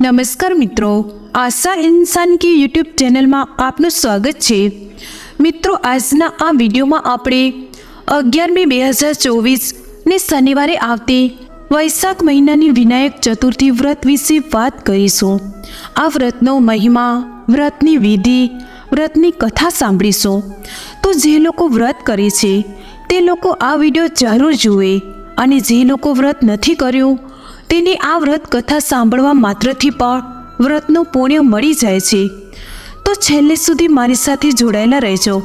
નમસ્કાર મિત્રો, આશા ઇન્સાન કે યુટ્યુબ ચેનલમાં આપનું સ્વાગત છે. મિત્રો, આજના આ વિડીયોમાં આપણે અગિયારમી બે હજાર ચોવીસને શનિવારે આવતી વૈશાખ મહિનાની વિનાયક ચતુર્થી વ્રત વિશે વાત કરીશું. આ વ્રતનો મહિમા, વ્રતની વિધિ, વ્રતની કથા સાંભળીશું. તો જે લોકો વ્રત કરે છે, તે લોકો આ વીડિયો જરૂર જુએ અને જે લોકો વ્રત નથી કર્યું તેની આ વ્રત કથા સાંભળવા માત્રથી પણ વ્રતનું પુણ્ય મળી જાય છે. તો છેલ્લે સુધી મારી સાથે જોડાયેલા રહેજો.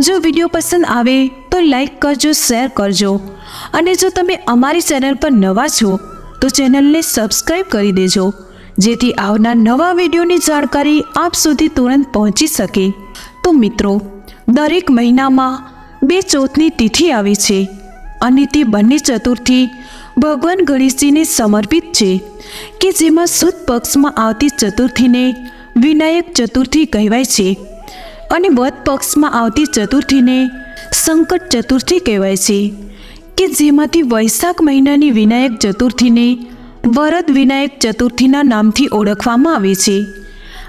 જો વીડિયો પસંદ આવે તો લાઈક કરજો, શેર કરજો. અને જો તમે અમારી ચેનલ પર નવા છો, તો ચેનલને સબસ્ક્રાઈબ કરી દેજો, જેથી આવનાર નવા વિડીયોની જાણકારી આપ સુધી તુરંત પહોંચી શકે. તો મિત્રો, દરેક મહિનામાં બે ચોથની તિથિ આવે છે અને તે બંને ચતુર્થી ભગવાન ગણેશજીને સમર્પિત છે, કે જેમાં સુદ પક્ષમાં આવતી ચતુર્થીને વિનાયક ચતુર્થી કહેવાય છે અને વધ પક્ષમાં આવતી ચતુર્થીને સંકટ ચતુર્થી કહેવાય છે, કે જેમાંથી વૈશાખ મહિનાની વિનાયક ચતુર્થીને વરદ વિનાયક ચતુર્થીના નામથી ઓળખવામાં આવે છે.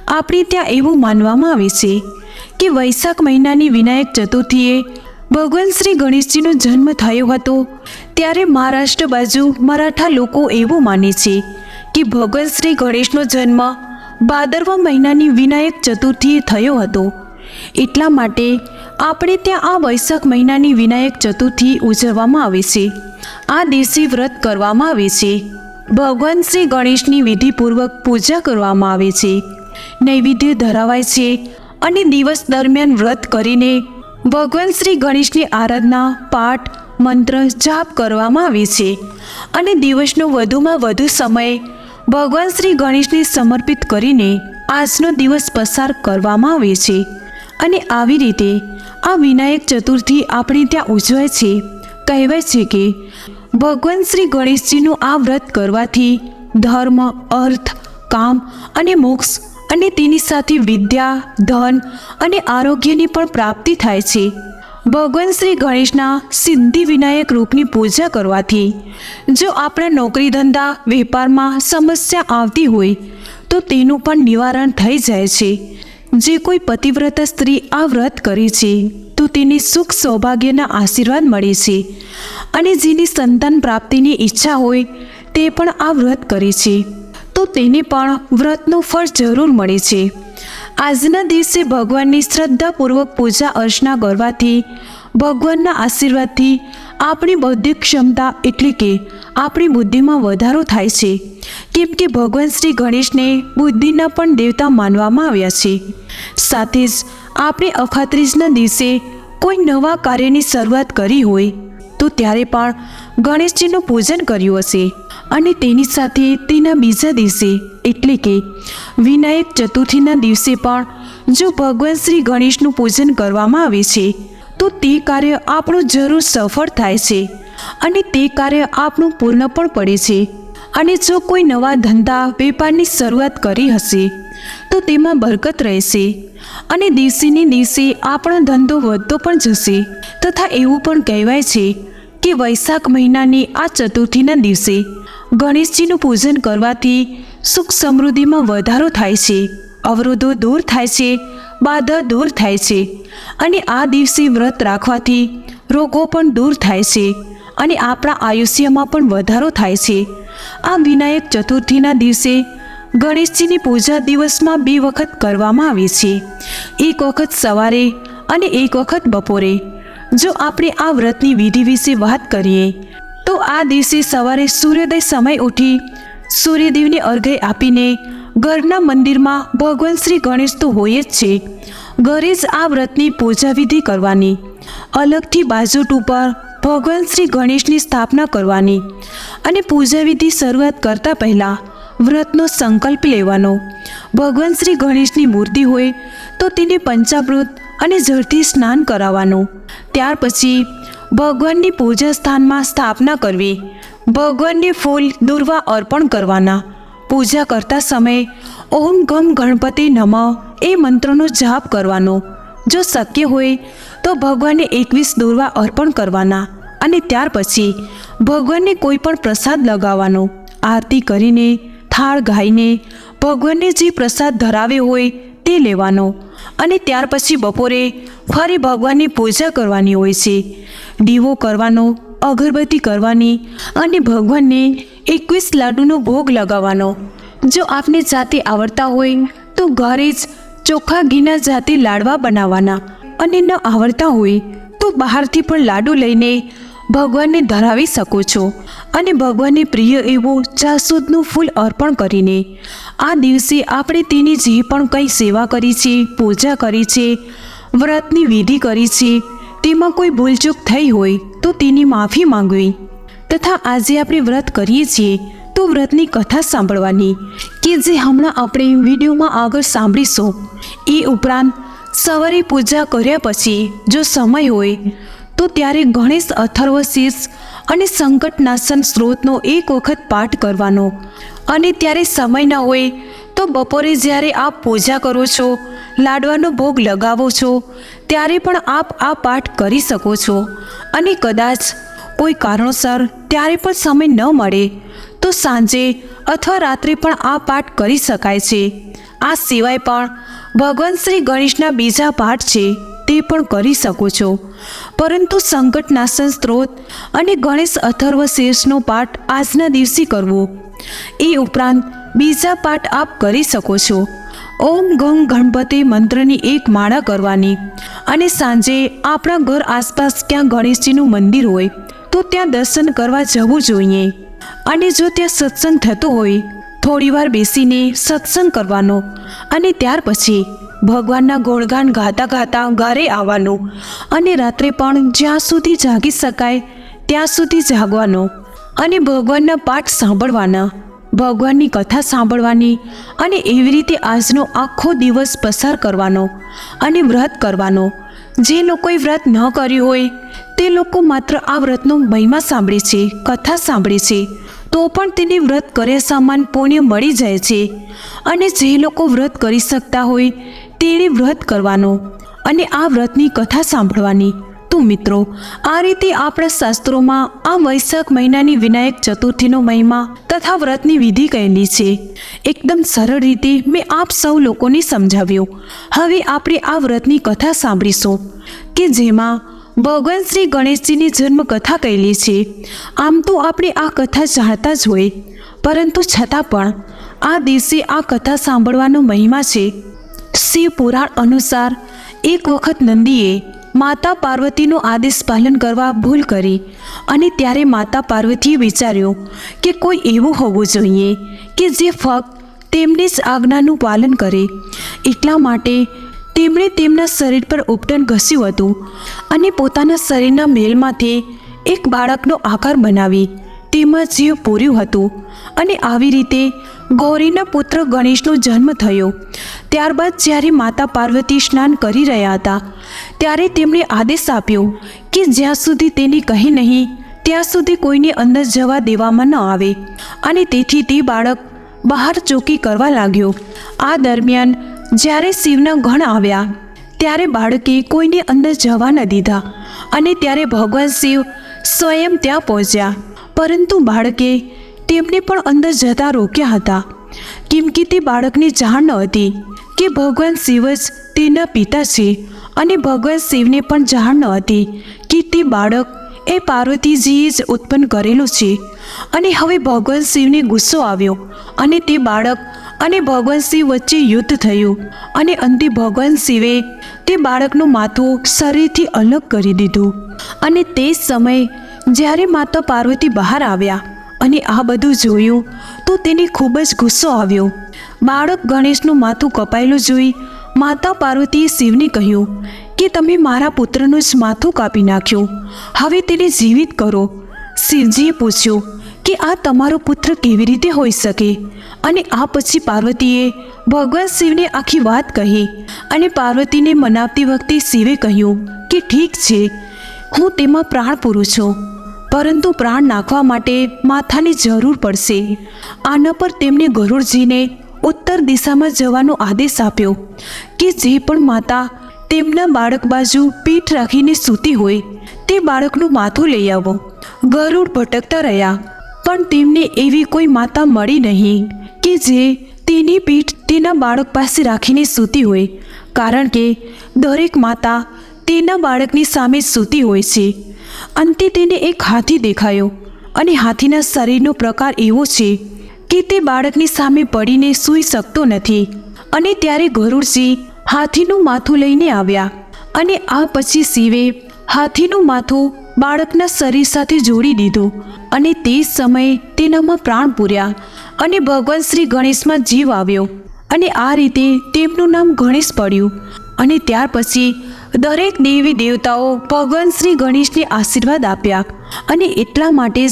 આપણે ત્યાં એવું માનવામાં આવે છે કે વૈશાખ મહિનાની વિનાયક ચતુર્થીએ ભગવાન શ્રી ગણેશજીનો જન્મ થયો હતો ત્યારે મહારાષ્ટ્ર બાજુ મરાઠા લોકો એવું માને છે કે ભગવાન શ્રી ગણેશનો જન્મ ભાદરવા મહિનાની વિનાયક ચતુર્થીએ થયો હતો. એટલા માટે આપણે ત્યાં આ વૈશાખ મહિનાની વિનાયક ચતુર્થી ઉજવવામાં આવે છે. આ દિવસે વ્રત કરવામાં આવે છે. ભગવાન શ્રી ગણેશની વિધિપૂર્વક પૂજા કરવામાં આવે છે. નૈવેદ્ય ધરાવાય છે અને દિવસ દરમિયાન વ્રત કરીને ભગવાન શ્રી ગણેશની આરાધના, પાઠ મંત્ર જાપ કરવામાં આવે છે. અને દિવસનો વધુમાં વધુ સમય ભગવાન શ્રી ગણેશને સમર્પિત કરીને આજનો દિવસ પસાર કરવામાં આવે છે. અને આવી રીતે આ વિનાયક ચતુર્થી આપણે ત્યાં ઉજવાય છે. કહેવાય છે કે ભગવાન શ્રી ગણેશજીનું આ વ્રત કરવાથી ધર્મ, અર્થ, કામ અને મોક્ષ અને તેની સાથે વિદ્યા, ધન અને આરોગ્યની પણ પ્રાપ્તિ થાય છે. ભગવાન શ્રી ગણેશના સિદ્ધિ વિનાયક રૂપની પૂજા કરવાથી જો આપણા નોકરી ધંધા, વેપારમાં સમસ્યા આવતી હોય, તો તેનું પણ નિવારણ થઈ જાય છે. જે કોઈ પતિવ્રતા સ્ત્રી આ વ્રત કરે છે, તો તેને સુખ સૌભાગ્યના આશીર્વાદ મળે છે અને જેની સંતાન પ્રાપ્તિની ઈચ્છા હોય, તે પણ આ વ્રત કરે છે. તો તેને પણ વ્રતનું ફળ જરૂર મળે છે. આજના દિવસે ભગવાનની શ્રદ્ધાપૂર્વક પૂજા, અર્ચના કરવાથી, ભગવાનના આશીર્વાદથી આપણી બૌદ્ધિક ક્ષમતા એટલે કે આપણી બુદ્ધિમાં વધારો થાય છે. કેમ કે ભગવાન શ્રી ગણેશને બુદ્ધિના પણ દેવતા માનવામાં આવ્યા છે. સાથે જ આપણે અખાત્રીજના દિવસે કોઈ નવા કાર્યની શરૂઆત કરી હોય, તો ત્યારે પણ ગણેશજીનું પૂજન કર્યું હશે અને તેની સાથે તેના બીજા દિવસે, એટલે કે વિનાયક ચતુર્થીના દિવસે પણ, જો ભગવાન શ્રી ગણેશનું પૂજન કરવામાં આવે છે, તો તે કાર્ય આપણું જરૂર સફળ થાય છે અને તે કાર્ય આપણું પૂર્ણ પણ પડે છે. અને જો કોઈ નવા ધંધા, વેપારની શરૂઆત કરી હશે, તો તેમાં બરકત રહેશે અને દિવસેને દિવસે આપણો ધંધો વધતો પણ જશે તથા એવું પણ કહેવાય છે વૈશાખ મહિનાની આ ચતુર્થીના દિવસે ગણેશજીનું પૂજન કરવાથી સુખ સમૃદ્ધિમાં વધારો થાય છે, અવરોધો દૂર થાય છે, બાધા દૂર થાય છે અને આ દિવસે વ્રત રાખવાથી રોગો પણ દૂર થાય છે અને આપણા આયુષ્યમાં પણ વધારો થાય છે. આ વિનાયક ચતુર્થીના દિવસે ગણેશજીની પૂજા દિવસમાં બે વખત કરવામાં આવે છે. એક વખત સવારે અને એક વખત બપોરે. જો આપણે આ વ્રતની વિધિ વિશે વાત કરીએ, તો આ દિવસે સવારે સૂર્યોદય સમય ઉઠી સૂર્યદેવને અર્ઘ્ય આપીને ઘરના મંદિરમાં ભગવાન શ્રી ગણેશ તો હોય જ છે. ઘરે જ આ વ્રતની પૂજા વિધિ કરવાની. અલગથી બાજુટ ઉપર ભગવાન શ્રી ગણેશની સ્થાપના કરવાની અને પૂજા વિધિ શરૂઆત કરતા પહેલાં વ્રતનો સંકલ્પ લેવાનો. ભગવાન શ્રી ગણેશની મૂર્તિ હોય તો તેને પંચામૃત અને જળથી સ્નાન કરાવવાનું. ત્યાર પછી ભગવાનની પૂજા સ્થાનમાં સ્થાપના કરવી. ભગવાનને ફૂલ દુર્વા અર્પણ કરવાના. પૂજા કરતા સમયે ઓમ ગમ ગણપતિ નમ એ મંત્રનો જાપ કરવાનો. જો શક્ય હોય તો ભગવાનને એકવીસ દુર્વા અર્પણ કરવાના અને ત્યાર પછી ભગવાનને કોઈ પણ પ્રસાદ લગાવવાનો. આરતી કરીને, થાળ ગાઈને ભગવાનને જે પ્રસાદ ધરાવ્યો હોય તે લેવાનો. અને ત્યાર પછી બપોરે ફરી ભગવાનની પૂજા કરવાની હોય છે. દીવો કરવાનો, અગરબત્તી કરવાની અને ભગવાનને એકવીસ લાડુનો ભોગ લગાવવાનો. જો આપને જાતે આવડતા હોય, તો ઘરે જ ચોખ્ખા ઘીના જાતે લાડવા બનાવવાના. અને ન આવડતા હોય, તો બહારથી પણ લાડુ લઈને ભગવાનને ધરાવી શકો છો. અને ભગવાનને પ્રિય એવું જાસૂદનું ફૂલ અર્પણ કરીને આ દિવસે આપણે તેની જે પણ કંઈ સેવા કરી છે, પૂજા કરી છે, વ્રતની વિધિ કરી છે, તેમાં કોઈ ભૂલચૂક થઈ હોય તો તેની માફી માંગવી. તથા આજે આપણે વ્રત કરીએ છીએ તો વ્રતની કથા સાંભળવાની કે જે હમણાં આપણે વિડીયોમાં આગળ સાંભળીશું. એ ઉપરાંત સવારે પૂજા કર્યા પછી જો સમય હોય તો ત્યારે ગણેશ અથર્વ અને સંકટનાશન સ્ત્રોતનો એક વખત પાઠ કરવાનો. અને ત્યારે સમય ન હોય, તો બપોરે જ્યારે આપ પૂજા કરો છો, લાડવાનો ભોગ લગાવો છો, ત્યારે પણ આપ આ પાઠ કરી શકો છો. અને કદાચ કોઈ કારણોસર ત્યારે પણ સમય ન મળે, તો સાંજે અથવા રાત્રે પણ આ પાઠ કરી શકાય છે. આ સિવાય પણ ભગવાન શ્રી ગણેશના બીજા પાઠ છે. તે પણ કરી શકો છો. પરંતુ સંકટનાશન સ્ત્રોત અને ગણેશ અથર્વ શેષનો પાઠ આજના દિવસે કરવો. એ ઉપરાંત બીજા પાઠ આપ કરી શકો છો. ઓમ ગંગ ગણપતિ મંત્રની એક માળા કરવાની અને સાંજે આપણા ઘર આસપાસ ક્યાં ગણેશજીનું મંદિર હોય તો ત્યાં દર્શન કરવા જવું જોઈએ. અને જો ત્યાં સત્સંગ થતો હોય, થોડીવાર બેસીને સત્સંગ કરવાનો અને ત્યાર પછી ભગવાનના ગુણગાન ગાતા ગાતા ઘરે આવવાનું અને રાત્રે પણ જ્યાં સુધી જાગી શકાય ત્યાં સુધી જાગવાનો અને ભગવાનના પાઠ સાંભળવાના, ભગવાનની કથા સાંભળવાની અને એવી રીતે આજનો આખો દિવસ પસાર કરવાનો અને વ્રત કરવાનો. જે લોકોએ વ્રત ન કર્યું હોય, તે લોકો માત્ર આ વ્રતનો મહિમા સાંભળે છે, કથા સાંભળે છે, તો પણ તેને વ્રત કર્યા સમાન પુણ્ય મળી જાય છે. અને જે લોકો વ્રત કરી શકતા હોય તેણે વ્રત કરવાનો અને આ વ્રતની કથા સાંભળવાની. તો મિત્રો, આ રીતે આપણા શાસ્ત્રોમાં આ વૈશાખ મહિનાની વિનાયક ચતુર્થીનો મહિમા તથા વ્રતની વિધિ કહેલી છે. એકદમ સરળ રીતે મેં આપ સૌ લોકોને સમજાવ્યો. હવે આપણે આ વ્રતની કથા સાંભળીશું કે જેમાં ભગવાન શ્રી ગણેશજીની જન્મ કથા કહેલી છે. આમ તો આપણે આ કથા જાણતા જ હોય. પરંતુ છતાં પણ આ દિવસે આ કથા સાંભળવાનો મહિમા છે. શિવ પુરાણ અનુસાર, એક વખત નંદીએ માતા પાર્વતીનો આદેશ પાલન કરવા ભૂલ કરી અને ત્યારે માતા પાર્વતીએ વિચાર્યું કે કોઈ એવું હોવું જોઈએ કે જે ફક્ત તેમની જ આજ્ઞાનું પાલન કરે. એટલા માટે તેમણે તેમના શરીર પર ઉપટન ઘસ્યું હતું અને પોતાના શરીરના મેલમાંથી એક બાળકનો આકાર બનાવી તેમાં જીવ પૂર્યું હતું અને આવી રીતે ગૌરીના પુત્ર ગણેશનો જન્મ થયો. ત્યારબાદ જ્યારે માતા પાર્વતી સ્નાન કરી રહ્યા હતા, ત્યારે તેમણે આદેશ આપ્યો કે જ્યાં સુધી તેને કહી નહીં, ત્યાં સુધી કોઈને અંદર જવા દેવામાં ન આવે. અને તેથી તે બાળક બહાર ચોકી કરવા લાગ્યો. આ દરમિયાન જ્યારે શિવના ગણ આવ્યા, ત્યારે બાળકે કોઈને અંદર જવા ન દીધા અને ત્યારે ભગવાન શિવ સ્વયં ત્યાં પહોંચ્યા. પરંતુ બાળકે તેમને પણ અંદર જતા રોક્યા હતા. કેમ કે તે બાળકને જાણ ન હતી કે ભગવાન શિવ જ તેના પિતા છે અને ભગવાન શિવને પણ જાણ ન હતી કે તે બાળક એ પાર્વતીજીએ જ ઉત્પન્ન કરેલું છે. અને હવે ભગવાન શિવને ગુસ્સો આવ્યો અને તે બાળક અને ભગવાન શિવ વચ્ચે યુદ્ધ થયું અને અંતે ભગવાન શિવે તે બાળકનું માથું શરીરથી અલગ કરી દીધું. અને તે સમયે જ્યારે માતા પાર્વતી બહાર આવ્યા અને આ બધું જોયું તો તેને ખૂબ જ ગુસ્સો આવ્યો. બાળક ગણેશનું માથું કપાયેલું જોઈ માતા પાર્વતીએ શિવને કહ્યું કે તમે મારા પુત્રનું જ માથું કાપી નાખ્યું. હવે તેને જીવિત કરો. શિવજીએ પૂછ્યું કે આ તમારો પુત્ર કેવી રીતે હોઈ શકે? અને આ પછી પાર્વતીએ ભગવાન શિવને આખી વાત કહી અને પાર્વતીને મનાવતી વખતે શિવે કહ્યું કે ઠીક છે, હું તેમાં પ્રાણ પૂરું છું. પરંતુ પ્રાણ નાખવા માટે માથાની જરૂર પડશે. આના પર તેમણે ગરુડજીને ઉત્તર દિશામાં જવાનો આદેશ આપ્યો કે જે પણ માતા તેમના બાળક બાજુ પીઠ રાખીને સૂતી હોય તે બાળકનું માથું લઈ આવો. ગરુડ ભટકતા રહ્યા, પણ તેમને એવી કોઈ માતા મળી નહીં કે જે તેની પીઠ તેના બાળક પાસે રાખીને સૂતી હોય, કારણ કે દરેક માતા તેના બાળકની સામે સૂતી હોય છે. અંતે તેને એક હાથી દેખાયો અને હાથીના શરીરનો પ્રકાર એવો છે કે તે બાળકની સામે પડીને સૂઈ શકતો નથી. અને ત્યારે ગરુડસિંહ હાથીનું માથું લઈને આવ્યા અને આ પછી શિવે હાથીનું માથું બાળકના શરીર સાથે જોડી દીધું અને તે સમયે તેનામાં પ્રાણ પૂર્યા અને ભગવાન શ્રી ગણેશમાં જીવ આવ્યો અને આ રીતે તેમનું નામ ગણેશ પડ્યું અને ત્યાર પછી દરેક દેવી દેવતાઓ ભગવાન શ્રી ગણેશને આશીર્વાદ આપ્યા અને એટલા માટે જ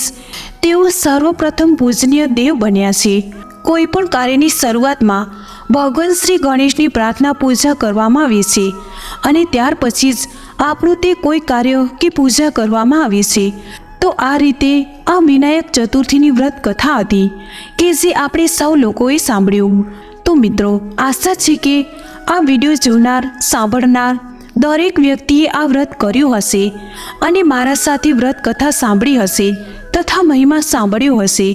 તેઓ સર્વપ્રથમ પૂજનીય દેવ બન્યા છે. કોઈ પણ કાર્યની શરૂઆતમાં ભગવાન શ્રી ગણેશની પ્રાર્થના પૂજા કરવામાં આવે છે અને ત્યાર પછી જ આપણું તે કોઈ કાર્ય કે પૂજા કરવામાં આવે છે. તો આ રીતે આ વિનાયક ચતુર્થીની વ્રત કથા હતી કે જે આપણે સૌ લોકોએ સાંભળ્યું. તો મિત્રો, આશા છે કે આ વીડિયો જોનાર, સાંભળનાર દરેક વ્યક્તિએ આ વ્રત કર્યું હશે અને મારા સાથે વ્રત કથા સાંભળી હશે તથા મહિમા સાંભળ્યો હશે.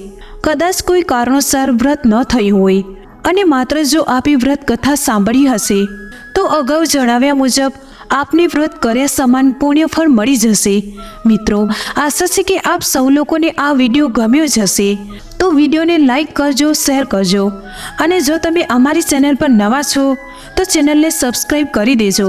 કદાચ કોઈ કારણોસર વ્રત ન થયું હોય અને માત્ર જો આપે વ્રત કથા સાંભળી હશે, તો અગાઉ જણાવ્યા મુજબ આપને વ્રત કર્યા સમાન પુણ્યફળ મળી જશે. મિત્રો, આશા છે કે આપ સૌ લોકોને આ વીડિયો ગમ્યો જ હશે. તો વિડીયોને લાઈક કરજો, શેર કરજો અને જો તમે અમારી ચેનલ પર નવા છો, તો ચેનલને સબસ્ક્રાઈબ કરી દેજો.